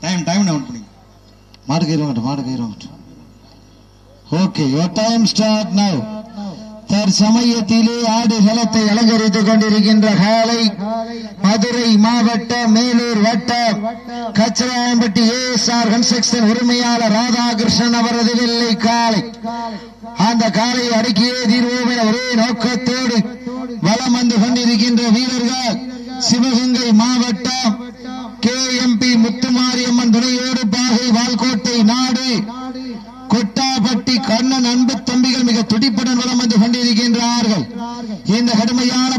Time time note பண்ணிங்க மாடு கயிறு வாங்கட்டும் மாடு கயிறு வாங்கட்டும். Okay your time start now தற்சமயத்திலே ஆடு களத்தை அலங்கரித்துக் கொண்டிருக்கின்ற காலை மதுரை மாவட்ட மேலூர் வட்டம் Kacharayampatti A S R construction உரிமையாளர் ராதாகிருஷ்ணன் அவரது வில்லை காலை. அந்த காலையை அடுக்கியே தீர்வோம் என ஒரே நோக்கத்தோடு வளம் வந்து கொண்டிருக்கின்ற வீரர்கள் சிவகங்கை மாவட்டம் கே எம் பி முத்துமாரியம்மன் துணையோடு பாகை வால்கோட்டை நாடு. கொட்டாபட்டி கண்ணன் அன்பு தம்பிகள் மிக துடிப்புடன் வளம் வந்து கொண்டிருக்கின்றார்கள். இந்த கடுமையான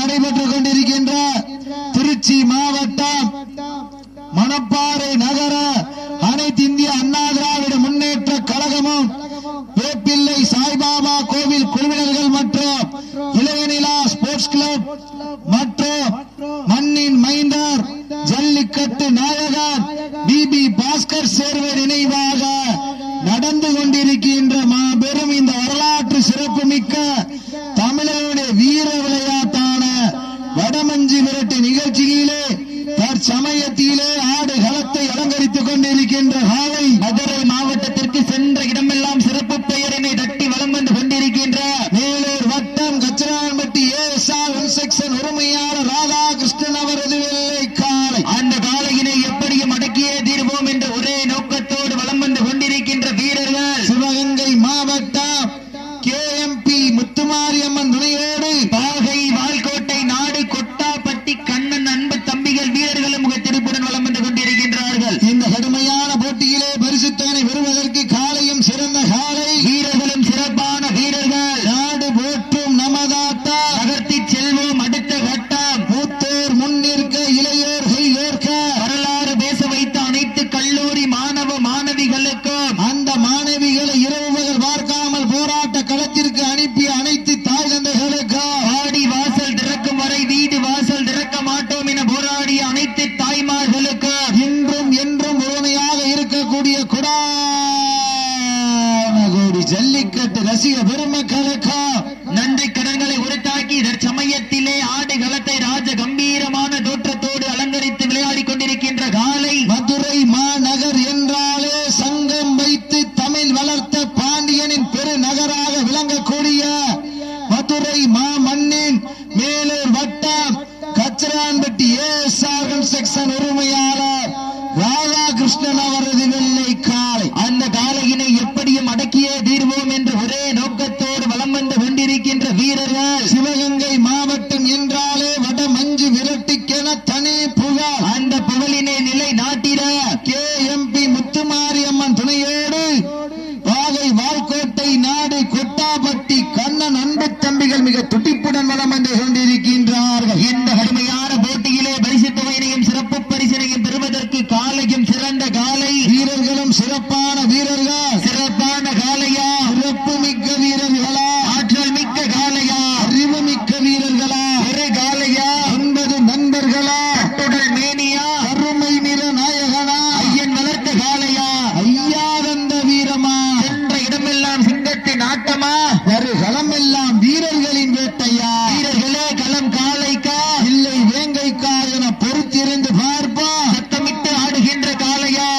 நடைபெற்று காலையா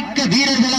அறிவு மிக்க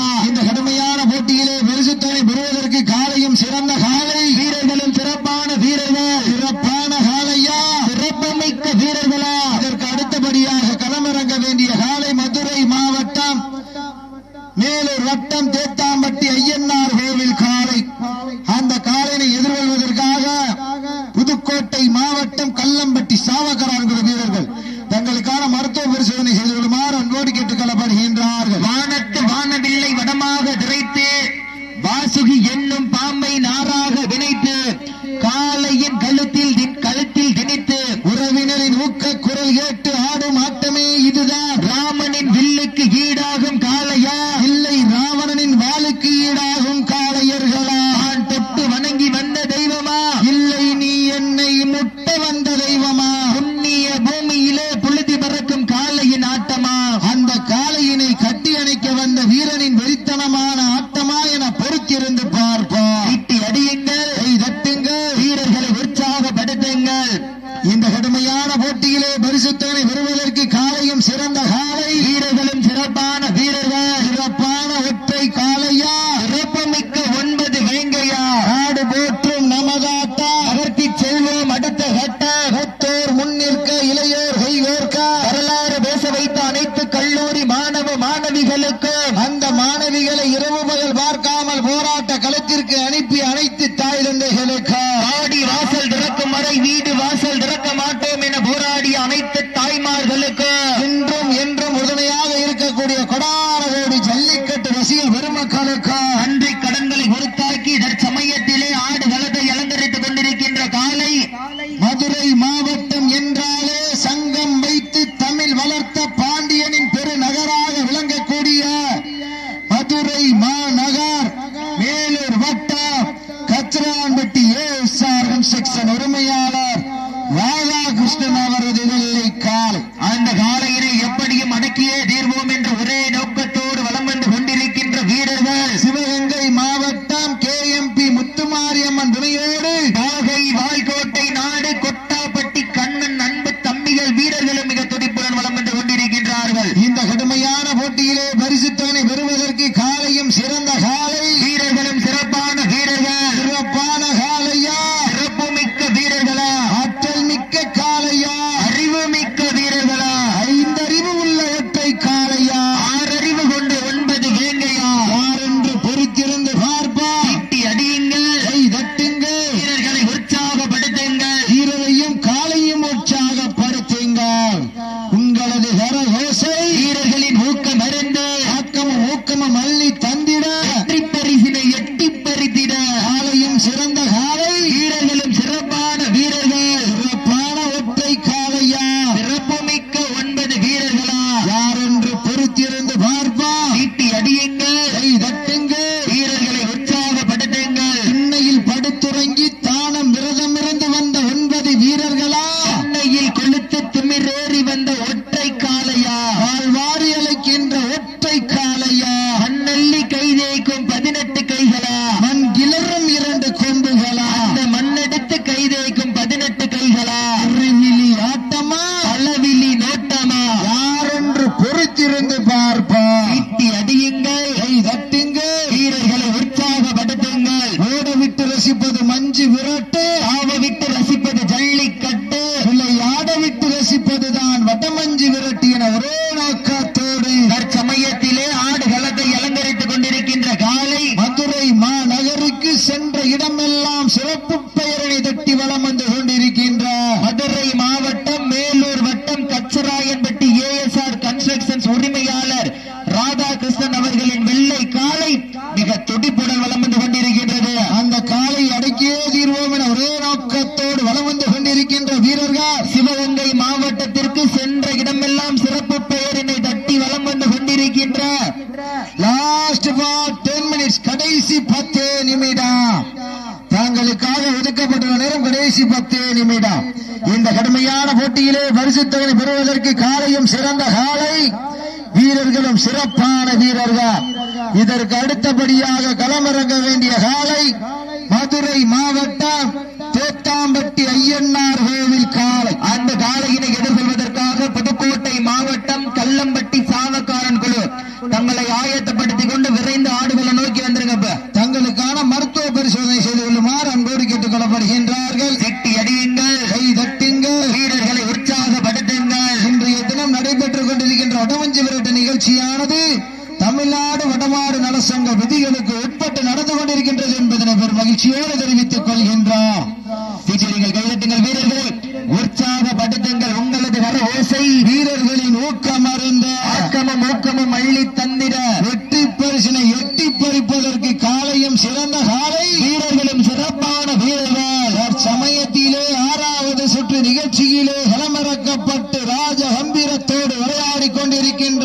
மதுரை மாவட்டம் பரிசுத்தவனை மாற்று நிகழ்ச்சியிலே களமிறக்கப்பட்டு ராஜ கம்பீரத்தோடு விளையாடி கொண்டிருக்கின்ற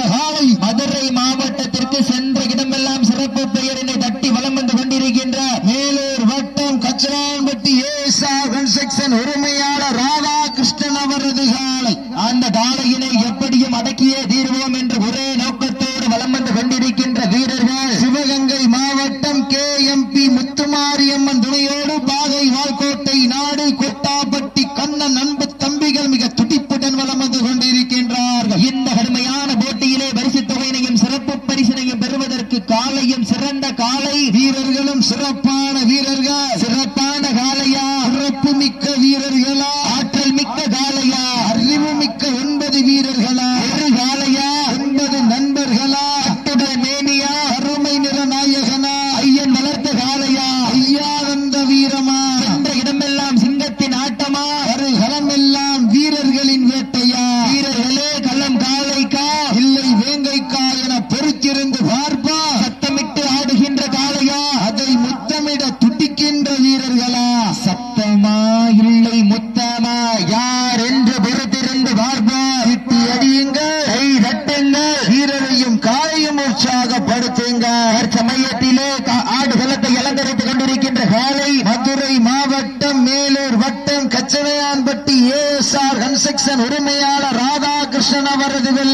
காலையும் சிறந்த காலை வீரர்களும் சிறப்பான வீரர்கள். சிறப்பான காலையா? சிறப்பு மிக்க வீரர்களா?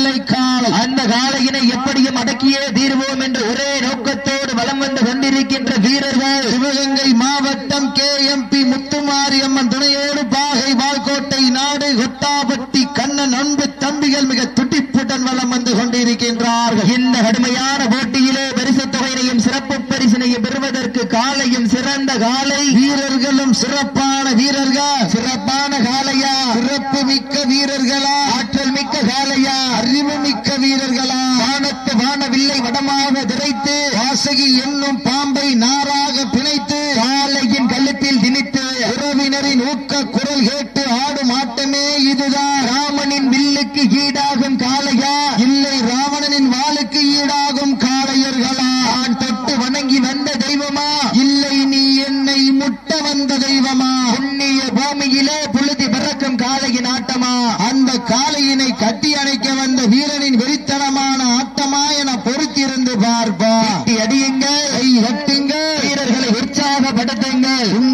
வெள்ளை அந்த காலையினை எப்படியும் அடக்கியே தீர்வோம் என்று ஒரே நோக்கத்தோடு வலம் வந்து கொண்டிருக்கின்ற வீரர்கள் சிவகங்கை மாவட்டம் K M P Muthumari Amman துணையோடு பாகை வால்கோட்டை நாடு கொட்டாபட்டி கண்ணன் அன்பு தம்பிகள் மிக துட்டிப்புடன் வலம் வந்து கொண்டிருக்கின்றார்கள். இந்த கடுமையான போட்டியிலே பரிசு தொகையினையும் சிறப்பு பரிசினையும் பெறுவதற்கு காலையும் சிறந்த காலை வீரர்களும் சிறப்பான வீரர்கள். சிறப்பான காலையா சிறப்பு மிக்க வீரர்களா? காளையின் ஆட்டமா? அந்த காளையினை கட்டி அணைக்க வந்த வீரனின் வெறித்தனமான ஆட்டமா என பொறுத்திருந்து பார்ப்போம். அடியுங்கள். கை வீரர்களை உற்சாகப்படுத்துங்கள்.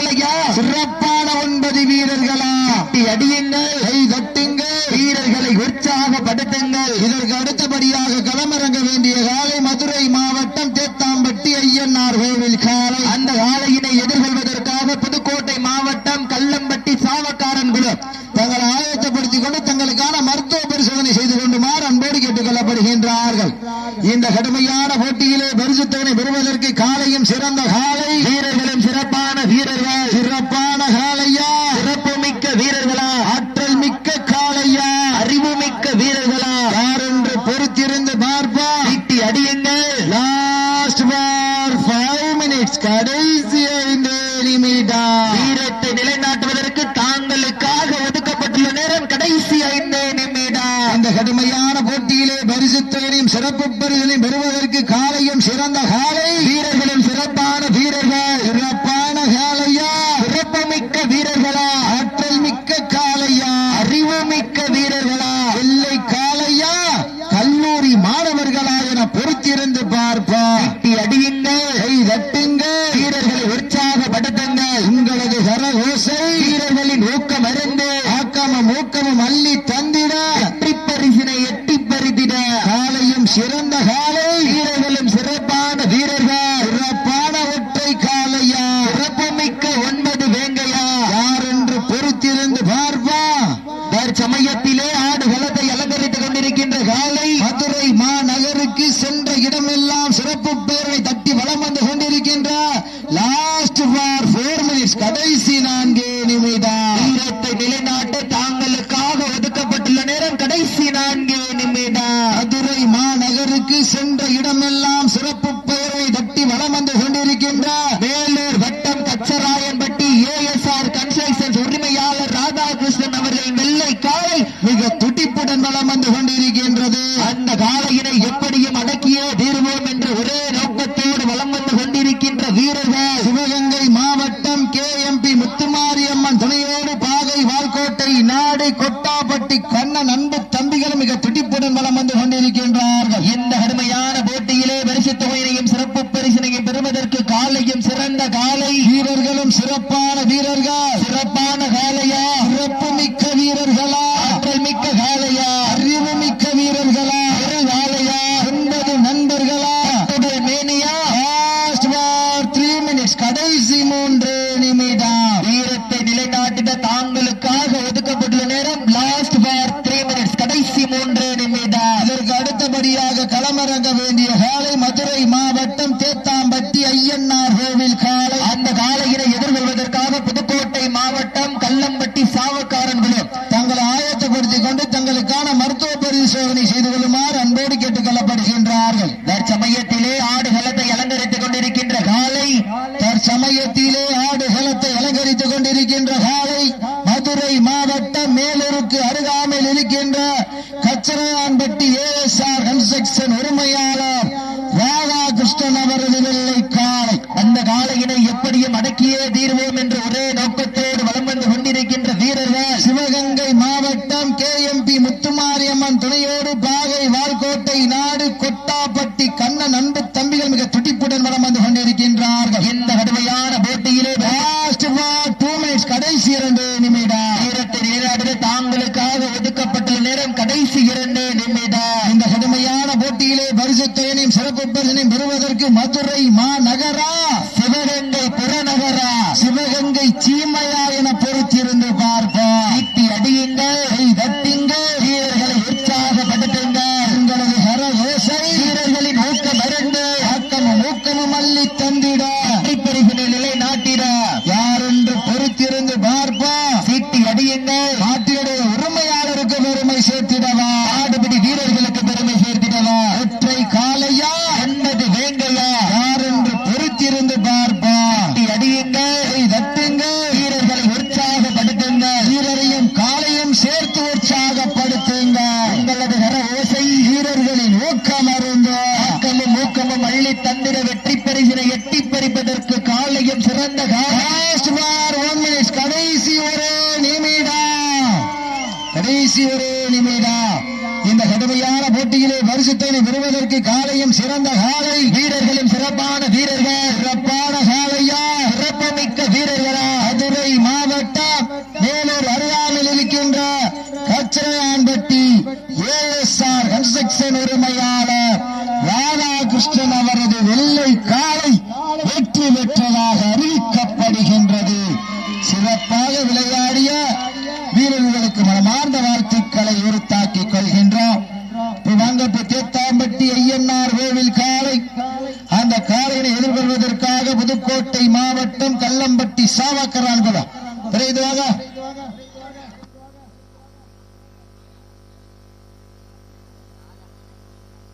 சிறப்பான ஒன்பது வீரர்களா? அடியுங்கள் கை தட்டுங்கள் வீரர்களை உற்சாகப்படுத்துங்கள். இதற்கு அடுத்தபடியாக பொறுத்திருந்து பார்ப்பா. இட்டி அடியுங்கள். லாஸ்ட் பார் ஃபைவ் மினிட்ஸ் கடைசி ஐந்து நிமிடா வீரத்தை நிலைநாட்டுவதற்கு தாங்களுக்காக ஒதுக்கப்பட்டுள்ள நேரம் கடைசி ஐந்து நிமிடா இந்த கடுமையான போட்டியிலே பரிசுத்தனையும் சிறப்பு பரிசலையும் பெறுவது தனது கரகோசை வீரர்களின் ஊக்கம் அருந்து ஆக்கமும் ஊக்கமும் அள்ளி மாநகருக்கு சென்ற இடமெல்லாம் சிறப்பு பெயரை தட்டி வளம் வந்து கொண்டிருக்கின்ற வீரர்கள் சிறப்பான வேலையா? சிறப்பு கேட்டுக் கொள்ளப்படுகின்றார்கள் தற்சமயத்தில் Zirandani.